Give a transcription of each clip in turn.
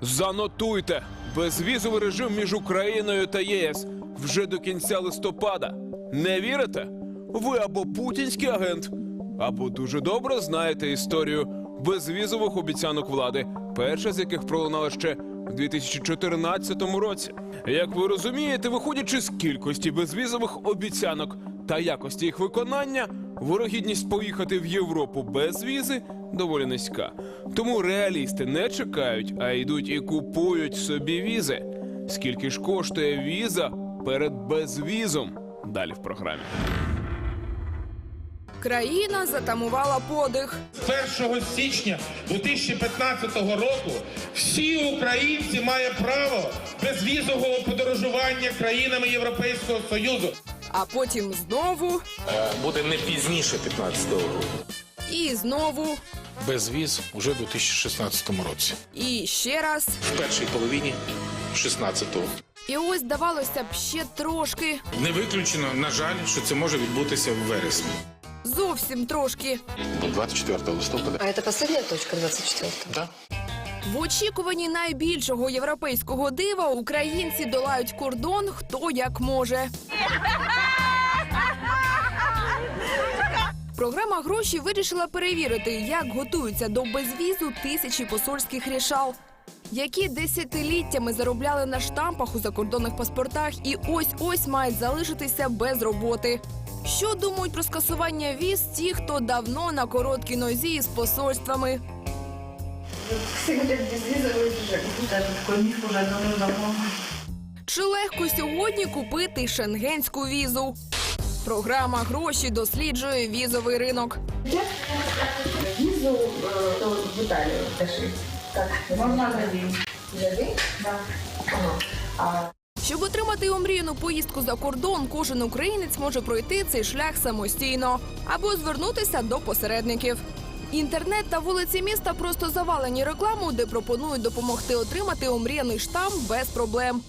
Занотуйте безвізовий режим між Україною та ЄС вже до кінця листопада. Не вірите? Ви або путінський агент, або дуже добре знаєте історію безвізових обіцянок влади, перша з яких пролунала ще у 2014 році. Як ви розумієте, виходячи з кількості безвізових обіцянок та якості їх виконання, вирогідність поїхати в Європу без візи доволі низька. Тому реалісти не чекають, а йдуть і купують собі візи. Скільки ж коштує віза перед безвізом? Далі в програмі. Країна затамувала подих. 1 січня 2015 року всі українці мають право безвізового подорожування країнами Європейського Союзу. А потім знову буде не пізніше 15-го року. і знову, Без віз уже у 2016 році. і ще раз. В першій половині 16-го. І ось здавалося б ще трошки, Не виключено, на жаль, що це може відбутися в вересні. зовсім трошки. 24 листопада. А это последняя точка 24 Так. В очікуванні найбільшого європейського дива українці долають кордон хто як може. Програма гроші вирішила перевірити, як готуються до безвізу тисячі посольських рішал, які десятиліттями заробляли на штампах у закордонних паспортах і ось ось мають залишитися без роботи. Що думають про скасування віз ті, хто давно на короткій нозі з посольствами? Чи легко сьогодні купити шенгенську візу? Програма гроші досліджує візовий ринок. Визу э, в Италию дошли. Так, один. Один? А Щоб отримати омріяну поїздку за кордон, кожен українець може пройти цей шлях самостійно або звернутися до посередників. Інтернет та вулиці міста просто завалені рекламою, де пропонують допомогти отримати омріяний штамп без проблем.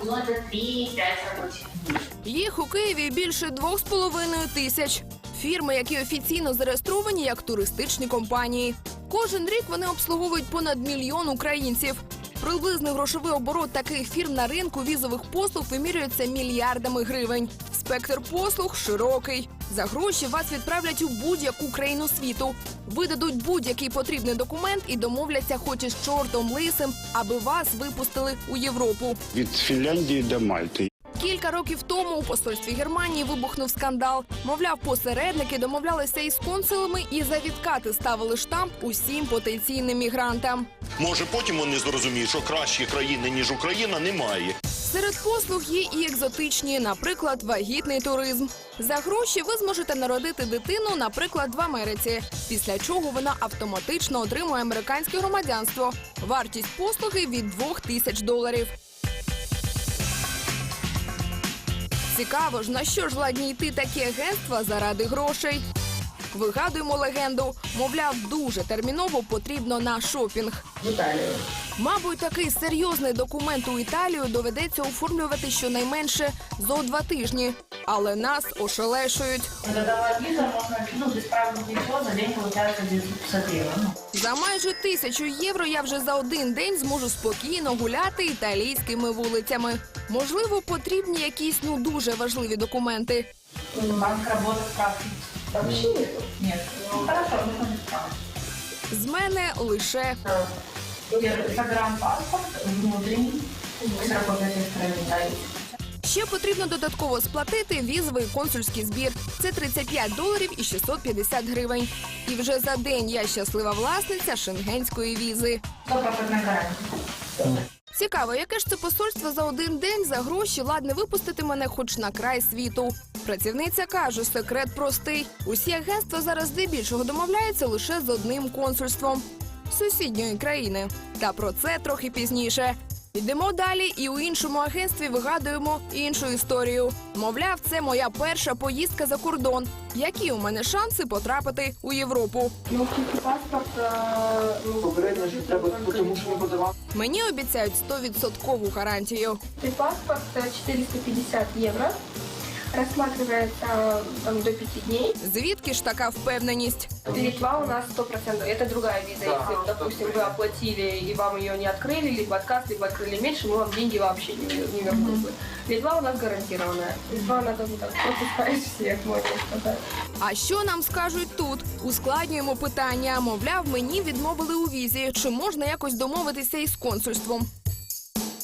Это 3-5 рабочих дней. Їх у Києві більше двох з половиною тисяч. Фірми, які офіційно зареєстровані як туристичні компанії. Кожен рік вони обслуговують понад мільйон українців. Приблизний грошовий оборот таких фірм на ринку візових послуг вимірюється мільярдами гривень. Спектр послуг широкий. За гроші вас відправлять у будь-яку країну світу. Видадуть будь-який потрібний документ і домовляться, хоч із чортом лисим, аби вас випустили у Європу. від Фінляндії до Мальти. Кілька років тому у посольстві Германії вибухнув скандал. Мовляв, посередники домовлялися із консулами і за відкати ставили штамп усім потенційним мігрантам. Може, потім вони зрозуміють, що кращої країни, ніж Україна, немає. Серед послуг є і екзотичні, наприклад, вагітний туризм. За гроші ви зможете народити дитину, наприклад, в Америці, після чого вона автоматично отримує американське громадянство. Вартість послуги від 2 тисяч доларів. Цікаво ж, на що ж ладні йти такі агентства заради грошей? Вигадуємо легенду. Мовляв, дуже терміново потрібно на шопінг. в Італію. Мабуть, такий серйозний документ у Італію доведеться оформлювати щонайменше зо два тижні Але нас ошелешують. Вот эта виза можно, ну, без права ничего, за день получается 950 евро. Ну, За майже тисячу євро я вже за один день зможу спокійно гуляти італійськими вулицями. Можливо, потрібні якісь ну дуже важливі документи. банк работы, справки. Вообще нету. Нет. Ну, хорошо, нужно без права. З мене лише Первый загранпаспорт внутренний. С работающей страны, да, есть. ще потрібно додатково сплатити візовий консульський збір. Це 35 доларів і 650 гривень. І вже за день я щаслива власниця шенгенської візи. Цікаво, яке ж це посольство за один день за гроші ладне випустити мене хоч на край світу. Працівниця каже, секрет простий. Усі агентства зараз здебільшого домовляються лише з одним консульством сусідньої країни. Та про це трохи пізніше. Йдемо далі, і у іншому агентстві вигадуємо іншу історію. Мовляв, це моя перша поїздка за кордон. Які у мене шанси потрапити у Європу? Ну, тільки паспорт, ну, Попередньо ж треба, тому що не подавав. Мені обіцяють 100% гарантію. Ти паспорт э, 450 евро рассматривается там, до пяти дней. Звідки ж така впевненість? Литва у нас 100%. Это другая виза. Если, допустим, вы оплатили и вам ее не открыли, либо отказ, либо открыли меньше, мы вам деньги вообще не, не вернут бы. Литва у нас гарантированная. Литва надо вот так пропускать всех, можно сказать. А що нам скажуть тут? Ускладнюємо питання. Мовляв, мені відмовили у візі. Чи можна якось домовитися із консульством?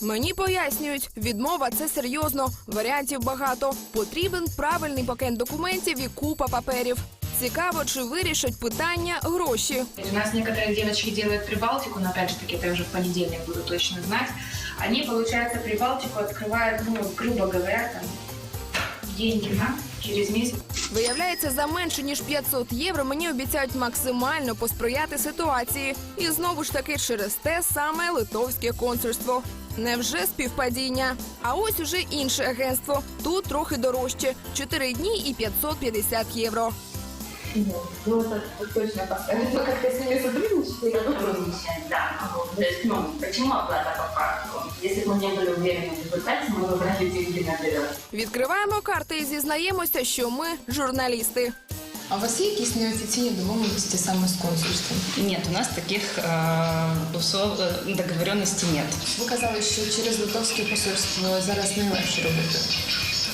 Мені пояснюють, відмова це серйозно. Варіантів багато. Потрібен правильний пакет документів і купа паперів. Цікаво, чи вирішать питання гроші. У нас некоторые девочки делают Прибалтику, но опять же таки это уже в понедельник буду точно знать. Они, получается, Прибалтику открывают, ну, грубо говоря, там, деньги на через месяц. Виявляється, за менше ніж 500 євро мені обіцяють максимально посприяти ситуації. І знову ж таки через те саме литовське консульство. Невже співпадіння? А ось уже інше агентство. Тут трохи дорожче 4 дні і 550 євро. Ну, это точно поставить. Ну, как-то с ними сотрудничать. Да, то есть, ну, почему оплата по факту? Если бы мы не были уверены в результате, мы бы брали деньги наперед. Відкриваємо карти і зізнаємося, що ми журналісти. А у вас є якісь неофіційні домовленості саме з консульством? Нет, у нас таких э, услов, э, договоренностей нет. Ви казали, що через литовське посольство зараз найлегше робити.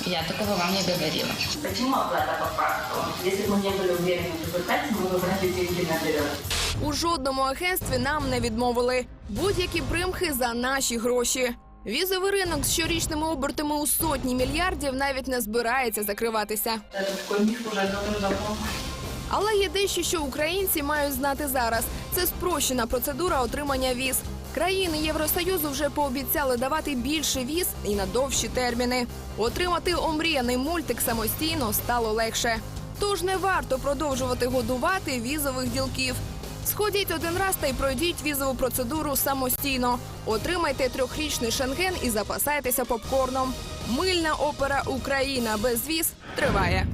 Я такого вам не говорила. Почему оплата по факту? Если бы мы не были уверены в результате, мы бы брали деньги наперед. У жодному агентстві нам не відмовили. Будь-які примхи за наші гроші. Візовий ринок з щорічними обертами у сотні мільярдів навіть не збирається закриватися. Але є дещо, що українці мають знати зараз. Це спрощена процедура отримання віз. Країни Євросоюзу вже пообіцяли давати більше віз і на довші терміни. Отримати омріяний мультик самостійно стало легше. Тож не варто продовжувати годувати візових ділків. Сходіть один раз та й пройдіть візову процедуру самостійно. Отримайте трьохрічний шенген і запасайтеся попкорном. Мильна опера Україна без віз триває.